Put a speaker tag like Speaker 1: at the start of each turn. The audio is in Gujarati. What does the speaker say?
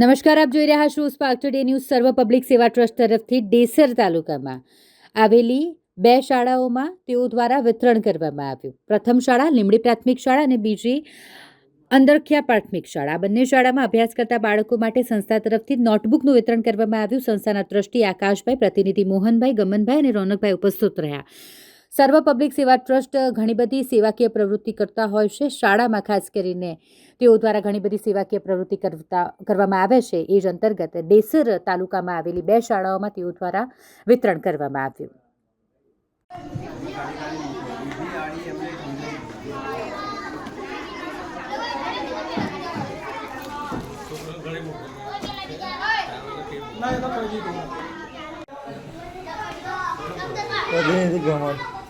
Speaker 1: નમસ્કાર, આપ જોઈ રહ્યા છો સ્પાર્ક ટુડે ન્યૂઝ સર્વ પબ્લિક સેવા ટ્રસ્ટ તરફથી ડેસર તાલુકામાં આવેલી બે શાળાઓમાં તેઓ દ્વારા વિતરણ કરવામાં આવ્યું. પ્રથમ શાળા લીમડી પ્રાથમિક શાળા અને બીજી અંદરખ્યા પ્રાથમિક શાળા. બંને શાળામાં અભ્યાસ કરતા બાળકો માટે સંસ્થા તરફથી નોટબુકનું વિતરણ કરવામાં આવ્યું. સંસ્થાના ટ્રસ્ટી આકાશભાઈ, પ્રતિનિધિ મોહનભાઈ, ગમનભાઈ અને રોનકભાઈ ઉપસ્થિત રહ્યા. સર્વ પબ્લિક સેવા ટ્રસ્ટ ઘણી બધી સેવાકીય પ્રવૃત્તિ કરતા હોય છે. શાળામાં ખાસ કરીને તેઓ દ્વારા ઘણી બધી સેવાકીય પ્રવૃત્તિ કરતા કરવામાં આવે છે. એ જ અંતર્ગત ડેસર તાલુકામાં આવેલી બે શાળાઓમાં તેઓ દ્વારા વિતરણ કરવામાં આવ્યું.
Speaker 2: પ્રતિનિધિ ગમન